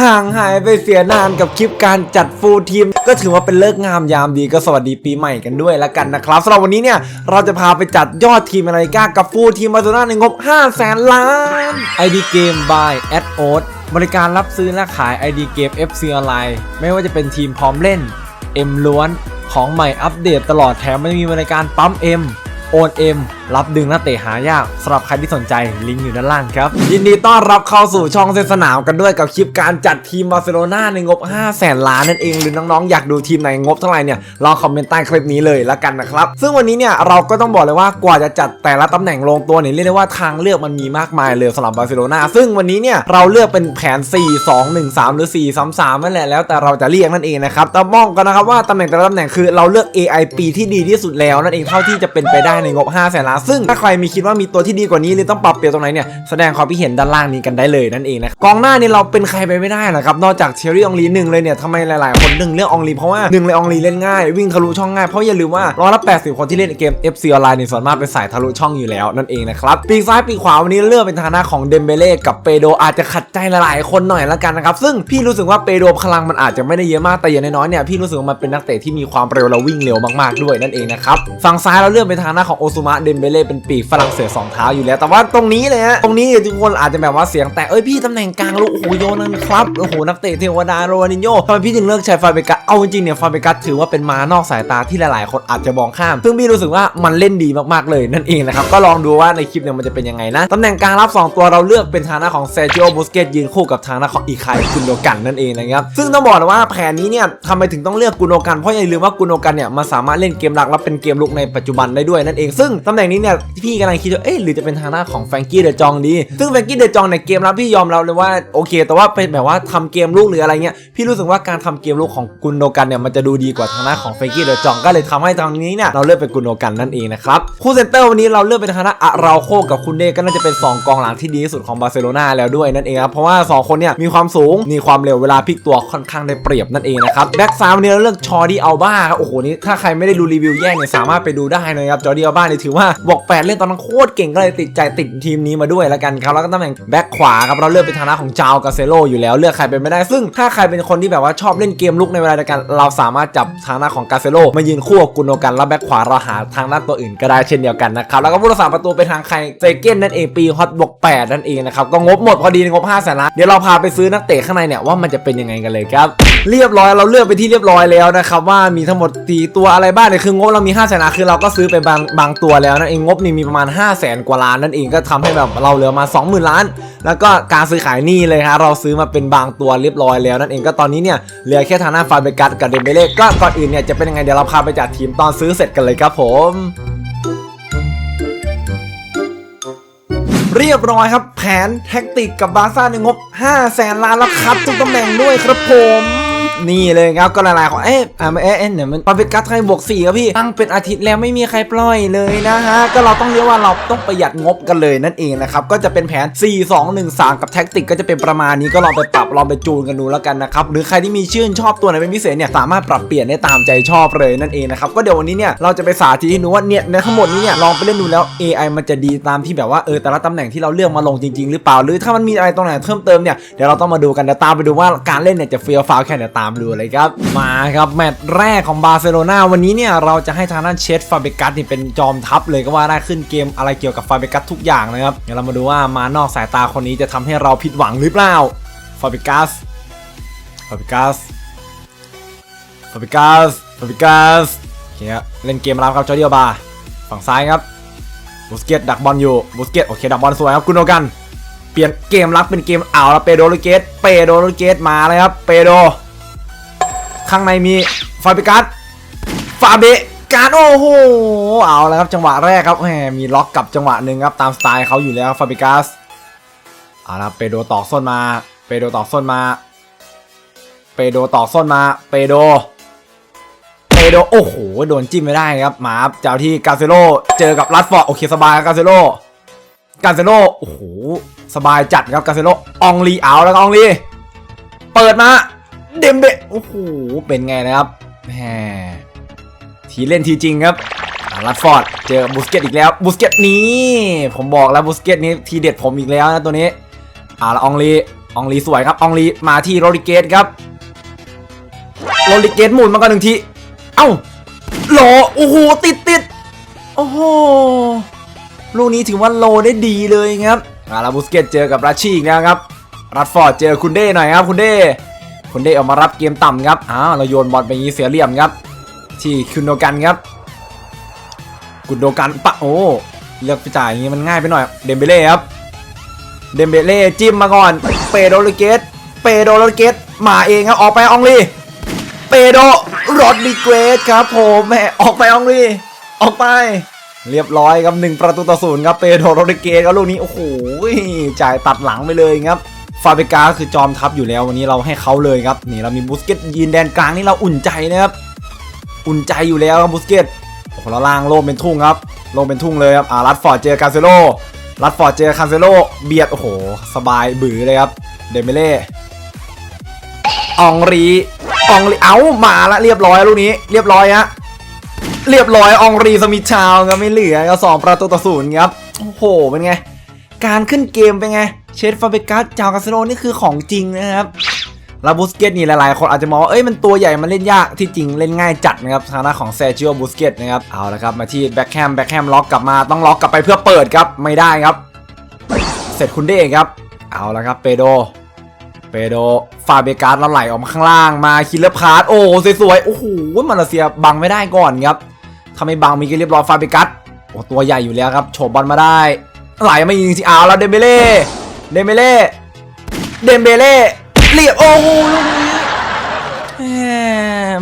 ห่างหายไปเสียนานกับคลิปการจัดฟูลทีม ก็ถือว่าเป็นเลิกงามยามดีก็สวัสดีปีใหม่กันด้วยละกันนะครับสำหรับวันนี้เนี่ยเราจะพาไปจัดยอดทีมอเมริกากับฟูลทีมบาร์เซโลนาในงบ5แสนล้าน ID Game by a d o t บริการรับซื้อและขาย ID Game FC ออนไลน์ไม่ว่าจะเป็นทีมพร้อมเล่น M ล้วนของใหม่อัปเดตตลอดแถมมันยังมีบริการปั๊ม M โอนเอ็มรับดึงนักเตะหายากสำหรับใครที่สนใจลิงก์อยู่ด้านล่างครับ ยินดีต้อนรับเข้าสู่ช่องเซนสนามกันด้วยกับคลิปการจัดทีมบาร์เซโลนาในงบ5แสนล้านนั่นเองหรือน้องๆอยากดูทีมในงบเท่าไหร่เนี่ยลองคอมเมนต์ใต้คลิปนี้เลยละกันนะครับ ซึ่งวันนี้เนี่ยเราก็ต้องบอกเลยว่ากว่าจะจัดแต่ละตำแหน่งลงตัวเนี่ยเรียกได้ว่าทางเลือกมันมีมากมายเลยสำหรับบาร์เซโลนาซึ่งวันนี้เนี่ยเราเลือกเป็นแผน 4 2 1 3 หรือ 4 3 3นั่นแหละแล้วแต่เราจะเรียกนั่นเองนะครับแต่มองกันนะครับว่าตำแหน่งแต่ละตำแหน่งคือเราเลือก AIP ที่ดีที่สุดแล้วนั่นเองเท่าที่จะเป็นไปได้ในงบ5แสนล้านซึ่งถ้าใครมีคิดว่ามีตัวที่ดีกว่านี้หรือต้องปรับเปลี่ยนตรงไหนเนี่ยแสดงความคิดเห็นด้านล่างนี้กันได้เลยนั่นเองนะกองหน้านี่เราเป็นใครไปไม่ได้หรอครับนอกจากเชอรี่องลีหนึ่งเลยเนี่ยทำไมหลายๆคนหนึ่งเรื่ององลีเพราะว่าหนึ่งเลยองลีเล่นง่าย วิ่งทะลุช่องง่ายเพราะอย่าลืมว่าร้อยละ80คนที่เล่นเกม FC ออนไลน์เนี่ยส่วนมากเป็นสายทะลุช่องอยู่แล้วนั่นเองนะครับปีกซ้ายปีกขวาวันนี้เลือกเป็นทางหน้าของเดมเบเล่กับเปโดอาจจะขัดใจหลายๆ คนหน่อยละกันนะครับซึ่งพี่รู้สึกว่าเปโดพลังมันอาจจะไม่ได้เยอะมากแต่อย่างน้อยๆเนี่ยพี่รู้สึกว่ามันเป็นนักเตะที่มีความเร็วและวิ่งเร็วมากๆด้วยนั่นเองนะครับฝั่งซ้ายเราเลือกเป็นทางหน้าของโอซุมะเดมเบเล่เป็นปีกฝรั่งเศสสองเท้าอยู่แล้ว แต่ว่าตรงนี้เลยฮะตรงนี้ทุกคนอาจจะแบบว่าเสียงแตกเอ้ยพี่ตำแหน่งกลางลูกโอ้โหโยนั่นครับโอ้โหนักเตะเทวดาโรนิโญ่ทำไมพี่ถึงเลือกใช้ฟาเบกัสเอาจริงเนี่ยฟาเบกัสถือว่าเป็นม้านอกสายตาที่หลายๆ คนอาจจะมองข้าม ซึ่งพี่รู้สึกว่ามันเล่นดีมากๆเลยนั่นเองนะครับก็ลองดูว่าในคลิปเนี่ยมันจะเป็นยังไงนะตำแหน่งกลางรับ 2 ตัวเราเลือกเป็นทางหน้าของเซจิโอบุสเกตยืนคู่กับทางหน้าของอีคายกุนโดกันนั่นเองนะครับซึ่งต้องบอกว่าแผนนี้เนี่ยทำไมถึงต้องเลือกกุนโดกันเพราะอย่าลืมว่ากุนโดกันเนี่ยมันสามารถเล่นเกมหลักและเป็นเกมลุกในปัจจุบันได้ด้วยนั่นเอง ซึ่งตำแหน่งนี้เนี่ยพี่กำลังคิดว่าเอ๊ะหรือจะเป็นทางหน้าของแฟรงกี้เดอะจองดี ซึ่งแฟรงกี้เดอะจองในเกมรับพี่ยอมรับเลยว่าโอเค แต่ว่าเป็นแบบว่าทำเกมลูกหรืออะไรเงี้ยพี่รู้สึกว่าการทำเกมลูกของกุนโดกันเนี่ยมันจะดูดีกว่าทางหน้าของแฟรงกี้เดอะจองก็เลยทำให้ทางนี้เนี่ยเราเลือกเป็นกุนโดกันนั่นเองนะครับคู่เซนเตอร์วันนี้เราเลือกเป็นทางหน้าอะเราโคกับคุณเดก็น่าจะเป็น 2 กองหลังที่ดีที่สุดของบาร์เซโลนาแล้วด้วยนั่นเองครับเพราะว่า 2 คนเนี่ยมีความสูงมีความเร็วเวลาพลิกตัวค่อนข้างได้เปรียบนั่นเองนะครับแบ็กซ้ายวันนี้เราเลือกชอร์ดี้อัลบ้าครับโอ้โหนี่ถ้าใครไม่ได้ดูรีวิวแยกเนี่ยสามารถไปดูได้นะครับจอร์ดี้อัลบ้านี่ยถือว่าบอกแปดเล่นตอนนั้นโคตรเก่งก็เลยติดใจติดทีมนี้มาด้วยแล้วกันครับแล้วก็ตำแหน่งแบ็กขวาครับเราเลือกเป็นทางหน้าของจาวกาเซโลอยู่แล้วเลือกใครเป็นไม่ได้ ซึ่งถ้าใครเป็นคนที่แบบว่าชอบเล่นเกมลุกในเวลาเดียวกัน เราสามารถจับทางน้าของกาเซโลมายืนคู่กับกุนโดกันแล้วแบ็กขวาเราหาทางด้านตัวอื่นก็ได้เช่นเดียวกันนะครับแล้วก็ผู้รักษาประตูเป็นทางใครเซเกนนั่นเองปีฮอตบวก8นั่นเองนะครับก็งบหมดพอดีในงบ5แสนล้านเดี๋ยวเราพาไปซื้อนักเตะข้างในเนี่ยว่ามันจะเป็นยังไงกันเลยครับเรียบร้อยเราเลือกไปที่เรียบร้อยแล้วนะครับว่ามีทั้งหมดตีตัวอะไรบ้างเนี่ยคืองบเรามี5แสนล้านคือเราก็ซื้อไปบางบางตัวแล้วนั่นเองงบนี่มีประมาณ 5 0 0แสนกว่าล้านนั่นเองก็ทำให้แบบเราเหลือมา 20,000 ล้าน แล้วก็การซื้อขายนี่เลยครับเราซื้อมาเป็นบางตัวเรียบร้อยแล้วนั่นเองก็ตอนนี้เนี่ยเหลือแค่ทางหน้าฟาเบกัสกับเดมเบเล่ก็ก่อนอื่นเนี่ยจะเป็นยังไงเดี๋ยวเราพาไปจัดทีมตอนซื้อเสร็จกันเลยครับผมเรียบร้อยครับ แผนแท็กติกกับบาร์ซ่าในงบ 5 แสนล้านแล้วครับทุกตำแหน่งด้วยครับผม นี่เลยครับก็หลายๆของเอ๊ะอ่าเอ๊ะเอ๊ะเนี่ยมันปาเปกัสไทยบวก4ครับพี่ตั้งเป็นอาทิตย์แล้วไม่มีใครปล่อยเลยนะฮะก็เราต้องเรียกว่าเราต้องประหยัดงบกันเลยนั่นเองนะครับก็จะเป็นแผน 4 2 1 3 กับแท็กติกก็จะเป็นประมาณนี้ก็ลองไปปรับลองไปจูนกันดูแล้วกันนะครับหรือใครที่มีชื่นชอบตัวไหนเป็นพิเศษเนี่ยสามารถปรับเปลี่ยนได้ตามใจชอบเลยนั่นเองนะครับก็เดี๋ยววันนี้เนี่ยเราจะไปสาธิตให้ดูว่าเนี่ยในทั้งหมดนี้เนี่ยลองไปเล่นดูแล้ว AI มันจะดีตามที่แบบว่าเออแต่ละตำแหน่งที่เราเลือกมาลงจริง ๆ หรือเปล่าหรือถ้ามันมีอะไรตรงไหนเพิ่มเติมเนี่ยเดี๋ยวเราต้องมาดูกันเดี๋ยวตามไปดูว่าการเล่นเนี่ยจะเฟี้ยวฟ้าวแค่ไหนตามดูเลยครับ มาครับแมตช์แรกของบาร์เซโลนาวันนี้เนี่ยเราจะให้ทางด้านเชสฟาเบกัสนี่เป็นจอมทัพเลยก็ว่าได้ขึ้นเกมอะไรเกี่ยวกับฟาเบกัสทุกอย่างนะครับเดี๋ยวเรามาดูว่ามานอกสายตาคนนี้จะทำให้เราผิดหวังหรือเปล่าฟาเบกัสฟาเบกัสฟาเบกัสฟาเบกัสโอเคครับเล่นเกมรับครับจอร์ดิโอบาฝั่งซ้ายครับบุสเกตดักบอลอยู่บุสเกตโอเคดักบอลสวยครับกุนโดกันเปลี่ยนเกมรับเป็นเกมเอาวแล้วเปโดโลเกตเปโดโลเกตมาเลยครับเปโด ข้างในมีฟาบิกัสฟาเบการโอ้โหเอาแล้วครับจังหวะแรกครับแหมมีล็อกกับจังหวะหนึ่งครับตามสไตล์เขาอยู่แล้วฟาบิกัสเอาละเปโดตอกส้นมาเปโดตอกส้นมาเปโดตอกส้นมาเปโดเปโดโอ้โหโดนจิ้มไม่ได้ครับหมาครับเจ้าที่กาเซโลเจอกับรัดฟอร์ดโอเคสบายกาเซโลกาเซโลโอ้โหสบายจัดครับกาเซโลอองลีเอาแล้วอองลีเปิดมา เดมเบะโอ้โหเป็นไงนะครับแหมทีเล่นทีจริงครับรัดฟอร์ดเจอบุสเกตอีกแล้วบุสเกตนี้ผมบอกแล้วบุสเกตนี้ทีเด็ดผมอีกแล้วนะตัวนี้อ่าล้วองลีองลีสวยครับองลีมาที่โรดิเกตครับโรดิเกตหมุนมาก่อนหนึ่งทีเอ้าโลโอ้โหติดติดโอ้โหลูกนี้ถือว่าโลได้ดีเลยครับอาลาบุสเกตเจอกับราชีอีกแล้วครับรัดฟอร์ดเจอคุณเด้หน่อยครับคุณเด้ คุณเด้ออกมารับเกมต่ำครับอ้าวเราโยนบอลไปงี้เสียเหลี่ยมครับ ที่คุณโดกันครับ กุนโดกันปะโอ้เลือกไปจ่ายอย่างนี้มันง่ายไปหน่อย เดมเบเล่ครับ เดมเบเล่จิ้มมาก่อน เปโดโรเกต เปโดโรเกตมาเองครับ ออกไปอองลีเปโดรอดดิเกรสครับผมแม่ออกไปอองลีออกไป เรียบร้อยครับหนึ่งประตูต่อศูนย์ครับ เปโดโรดิเกสครับลูกนี้ โอ้โหจ่ายตัดหลังไปเลยครับ ฟาเบกาคือจอมทัพอยู่แล้ววันนี้เราให้เขาเลยครับนี่เรามีบุสเกตยืนแดนกลางนี่เราอุ่นใจนะครับอุ่นใจอยู่แล้วครับบุสเกตโอ้โหล่างโลมเป็นทุ่งครับโลมเป็นทุ่งเลยครับอ่ารัดฟอร์ดเจอคาเซโลรัดฟอร์ดเจอคาเซโลเบียดโอ้โหสบายบือเลยครับเดเมเล่อองรีอองรีเอ้ามาละเรียบร้อยลูกนี้ เรียบร้อยฮะเรียบร้อยอองรีสมิชาวครับไม่เหลือก็สองประตูต่อศูนย์ครับโอ้โหเป็นไง การขึ้นเกมเป็นไง เชฟฟาเบกัสจาวาเซโลนี่คือของจริงนะครับลาบูสเกตนี่หลายๆ คนอาจจะมองเอ้ยมันตัวใหญ่มันเล่นยากที่จริงเล่นง่ายจัดนะครับทางด้านของเซจิโอบูสเกตนะครับเอาละครับมาที่แบ็คแฮมแบ็คแฮมล็อกกลับมาต้องล็อกกลับไปเพื่อเปิดครับไม่ได้ครับ เสร็จคุณเด้ครับ เอาละครับเปโดเปโดฟาเบกัสเราไหลออกมาข้างล่างมาคิลเลอร์พาร์ตโอ้สวยๆโอ้โหมาเลเซียบังไม่ได้ก่อนครับถ้าไม่บังมีกันเรียบร้อยฟาเบกัสโอ้ตัวใหญ่อยู่แล้วครับโฉบบอลมาได้ไหลมายิงสิเอาแล้วเดมเบเล่ เดมเบเล่ เดมเบเล่เรียบโอ้โหลูกนี้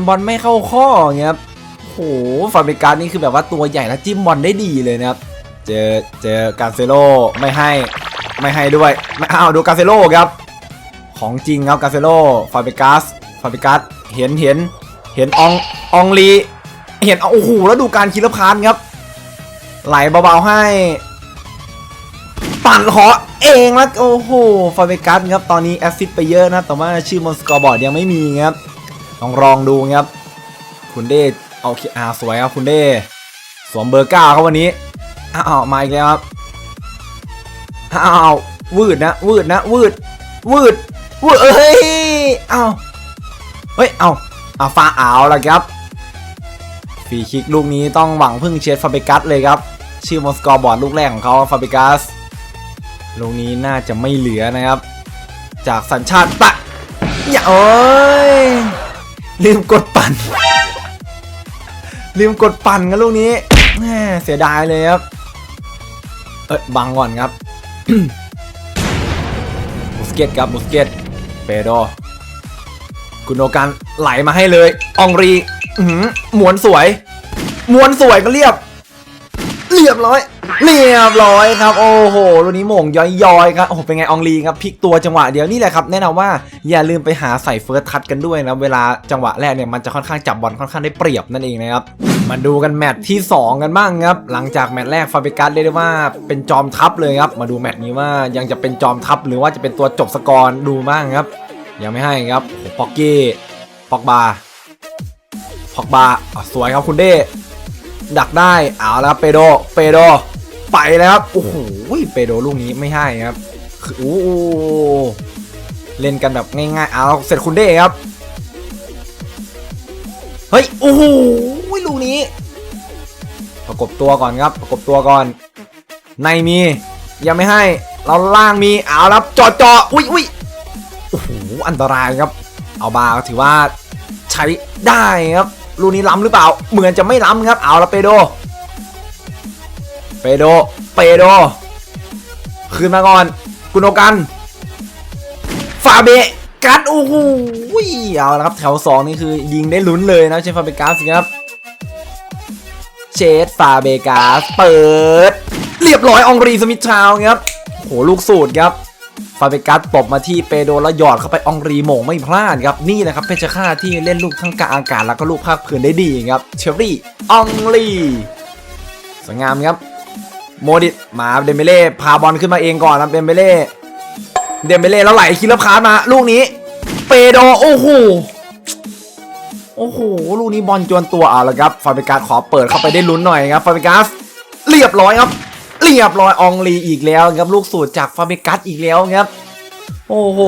บอลไม่เข้าข้อเงี้ยครับโอ้โหฟาเบกัสนี่คือแบบว่าตัวใหญ่แล้วจิ้มบอลได้ดีเลยนะครับ เจอเจอการเซโลไม่ให้ไม่ให้ด้วยไม่เอาดูการเซโลครับ ของจริงครับการเซโลฟาเบกัสฟาเบกัสเห็นเห็นเห็นอองอองลีเห็นโอ้โหแล้วดูการคิลพานครับ ไหลเบาๆให้ ปั่นขอเองแล้วโอ้โหฟาเบกัสครับตอนนี้แอสซิสต์ไปเยอะนะ แต่ว่าชื่อบนสกอร์บอร์ดยังไม่มีครับลองลองดูครับ คุณเดชเอาอาสวยครับคุณเดชสวมเบอร์เก้าครับวันนี้อ้าวมาอีกแล้วครับอ้าววืดนะวืดนะวืดวืดวืดเอ้ยอ้าวเฮ้ยเอาเอาฟาอาวและครับฟรีคิกลูกนี้ต้องหวังพึ่งเชฟฟาเบกัสเลยครับ ชื่อมอสกอร์บอร์ดลูกแรกของเขาฟาเบกัส ลูกนี้น่าจะไม่เหลือนะครับ จากสัญชาติตะอย่าโอ้ยลืมกดปั่น ลืมกดปั่นกันลูกนี้แหมเสียดายเลยครับ เอ้ยบังก่อนครับบุสเกตครับบุสเกตเปโดกุนโดกันไหลมาให้เลย อองรีหือหมวนสวย มวนสวยก็เรียบ เรียบร้อย เรียบร้อยครับ โอ้โหลูกนี้โหม่งย้อยๆครับ โอ้โหเป็นไงอองลีครับพลิกตัวจังหวะเดียวนี่แหละครับ แนะนำว่าอย่าลืมไปหาใส่เฟิร์สทัชกันด้วยนะ เวลาจังหวะแรกเนี่ยมันจะค่อนข้างจับบอลค่อนข้างได้เปรียบนั่นเองนะครับ มาดูกันแมตช์ที่ 2 กันบ้างครับ หลังจากแมตช์แรกฟาเบกัสเรียกได้ว่าเป็นจอมทัพเลยครับ มาดูแมตช์นี้ว่ายังจะเป็นจอมทัพหรือว่าจะเป็นตัวจบสกอร์ดูบ้างครับ ยังไม่ให้ครับโอ้โหปอกกี้ ปอกบา ปอกบาสวยครับคุณเด้ ดักได้เอาแล้วครับเปโดเปโดไปแล้วครับโอ้โหเปโดลูกนี้ไม่ให้ครับโอ้โหเล่นกันแบบง่ายๆเอาเสร็จคุณเด้ครับเฮ้ยโอ้โหลูกนี้ ประกบตัวก่อนครับ ประกบตัวก่อน ในมียังไม่ให้ เราล่างมีเอาแล้วจอจออุ้ยอุ้ยโอ้โหอันตรายครับ เอาบาถือว่าใช้ได้ครับ ลูกนี้ล้ำหรือเปล่า เหมือนจะไม่ล้ำครับ เอาละเปโด เปโด เปโด คืนมาก่อน กุนโอกัน ฟาเบกัสโอ้โหเอาละครับแถว 2 นี่คือยิงได้ลุ้นเลยนะเชฟฟาเบกัสครับเชฟฟาเบกัสเปิด เรียบร้อยอองรีสมิธชาวครับโหลูกสูตรครับ ฟาเบกัสตบมาที่เปโดแล้วหยอดเข้าไปอองรีโมงไม่พลาดครับนี่แหละครับเพชรฆาตที่เล่นลูกทั้งกลางอากาศแล้วก็ลูกภาคพื้นได้ดีครับเชอรี่อองรีสวยงามครับโมดิตมาเดมเบเล่พาบอลขึ้นมาเองก่อนครับเดมเบเล่เดมเบเล่แล้วไหลคิลเลอร์พาสมา ลูกนี้ เปโดโอ้โหโอ้โหลูกนี้บอลจวนตัวเอาละครับฟาเบกัสขอเปิดเข้าไปได้ลุ้นหน่อยครับฟาเบกัสเรียบร้อยครับ เรียบร้อยอองลีอีกแล้วครับลูกสูตรจากฟาเบกัสอีกแล้วครับโอ้โห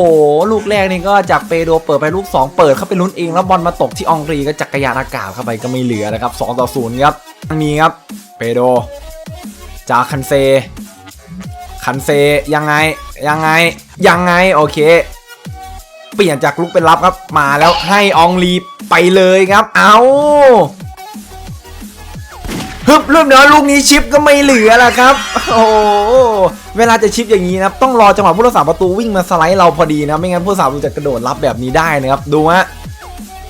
ลูกแรกนี่ก็จากเปโดเปิดไปลูก 2 เปิดเข้าไปลุ้นเองแล้วบอลมาตกที่อองรีก็จักรยานอากาศเข้าไปก็ไม่เหลือนะครับ2ต่อ0ครับมีครับเปโดจากคันเซ คันเซยังไงยังไงยังไงโอเค เปลี่ยนจากลุกเป็นรับครับมาแล้วให้อองลีไปเลยครับ เอา ฮึบเริ่มเนื้อลูกนี้ชิปก็ไม่เหลือแล้วครับ โอ้เวลาจะชิปอย่างนี้นะต้องรอจังหวะผู้รักษาประตูวิ่งมาสไลด์เราพอดีนะ ไม่งั้นผู้รักษาประตูจะกระโดดรับแบบนี้ได้นะครับ ดูฮะ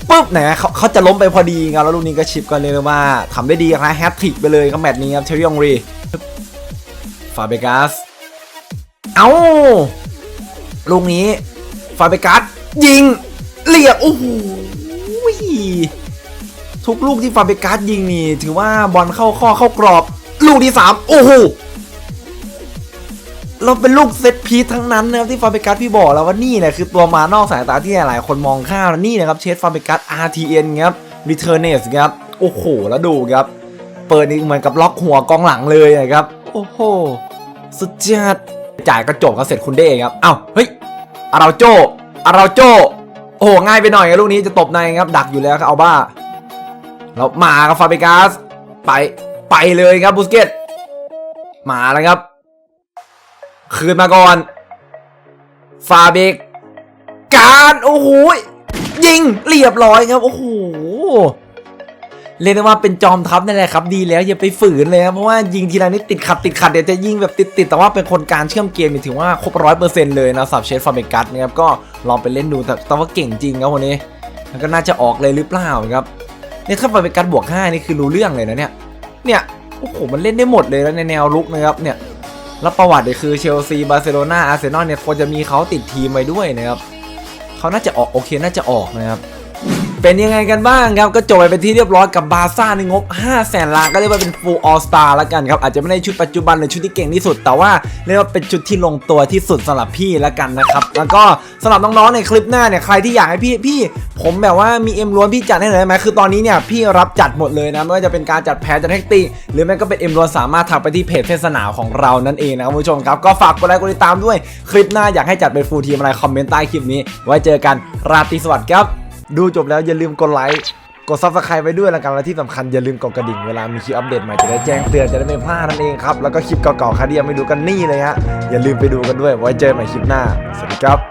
ปุ๊บไหนเขาเขาจะล้มไปพอดีครับแล้วลูกนี้ก็ชิปกันเลยว่าทำได้ดีครับแฮตทริกไปเลยครับแมตช์นี้ครับเทริองรีฟาเบกัสเอ้าลูกนี้ฟาเบกัสยิงเรียบโอ้โห ทุกลูกที่ฟาเบกัสยิงนี่ ถือว่าบอลเข้าข้อเข้ากรอบ ลูกที่ 3 โอ้โหเราเป็นลูกเซตพีททั้งนั้นนะครับที่ฟาเบกัสพี่บอกแล้วว่านี่แหละคือตัวมานอกสายตาที่หลายคนมองข้ามนี่นะครับเชสฟาเบกัส RTN ครับ Returners ครับโอ้โหแล้วดูครับ เปิดนี่เหมือนกับล็อกหัวกองหลังเลยนะครับ โอ้โหสุดยอดจ่ายกระจกก็เสร็จคุณเด้ครับเอ้าเฮ้ยอาราโจอาราโจโอ้โหง่ายไปหน่อยครับลูกนี้จะตบในครับดักอยู่แล้วครับเอาบ้า แล้วมาครับฟาเบกัสไปไปเลยครับบุสเกตมาแล้วครับ คืนมาก่อน ฟาเบกการโอ้โหยิงเรียบร้อยครับ โอ้โหเรียกได้ว่าเป็นจอมทัพนั่นแหละครับ ดีแล้วอย่าไปฝืนเลยครับเพราะว่ายิงทีไรนี่ติดขัดติดขัดเดี๋ยวจะยิงแบบติดติดแต่ว่าเป็นคนการเชื่อมเกมถือว่าครบร้อยเปอร์เซ็นต์เลยนะสับเชฟฟาร์เมกัสนะครับก็ลองไปเล่นดูแต่แต่ว่าเก่งจริงครับคนนี้แล้วก็น่าจะออกเลยหรือเปล่าครับ เนี่ยถ้าไปเป็นการบวก5นี่คือรู้เรื่องเลยนะเนี่ย เนี่ยโอ้โหมันเล่นได้หมดเลยแล้วในแนวลุกนะครับเนี่ยแล้วประวัติเนี่ยคือเชลซี บาร์เซโลนาอาร์เซนอลเนี่ยควรจะมีเขาติดทีมไปด้วยนะครับเขาน่าจะออกโอเคน่าจะออกนะครับ เป็นยังไงกันบ้างครับ ก็จบไปเป็นที่เรียบร้อยกับบาซ่าในงบ 5 แสนล้านก็เรียกว่าเป็น full all star แล้วกันครับ อาจจะไม่ได้ชุดปัจจุบันหรือชุดที่เก่งที่สุด แต่ว่าเรียกว่าเป็นชุดที่ลงตัวที่สุดสำหรับพี่แล้วกันนะครับ แล้วก็สำหรับน้องๆในคลิปหน้าเนี่ยใครที่อยากให้พี่พี่ ผมแบบว่ามีเอ็มล้วนพี่จัดให้หน่อยได้ไหมคือตอนนี้เนี่ยพี่รับจัดหมดเลยนะไม่ว่าจะเป็นการจัดแพ้จัดแท็กตี้หรือแม้ก็เป็นเอ็มล้วนสามารถทักไปที่เพจเทศนาของเรานั่นเองนะครับคุณผู้ชมครับก็ฝากกดไลค์กดติดตามด้วยคลิปหน้าอยากให้จัดเป็นฟูลทีมอะไรคอมเมนต์ใต้คลิปนี้ ไว้เจอกันราตรีสวัสดิ์ครับ ดูจบแล้วอย่าลืมกดไลค์ กดซับสไครต์ไปด้วยแล้วกันและที่สำคัญอย่าลืมกดกระดิ่งเวลามีคลิปอัปเดตใหม่จะได้แจ้งเตือนจะได้ไม่พลาดนั่นเองครับ แล้วก็คลิปเก่าๆใครที่ยังไม่ดูกันนี่เลยฮะอย่าลืมไปดูกันด้วยไว้เจอกันใหม่คลิปหน้า สวัสดีครับ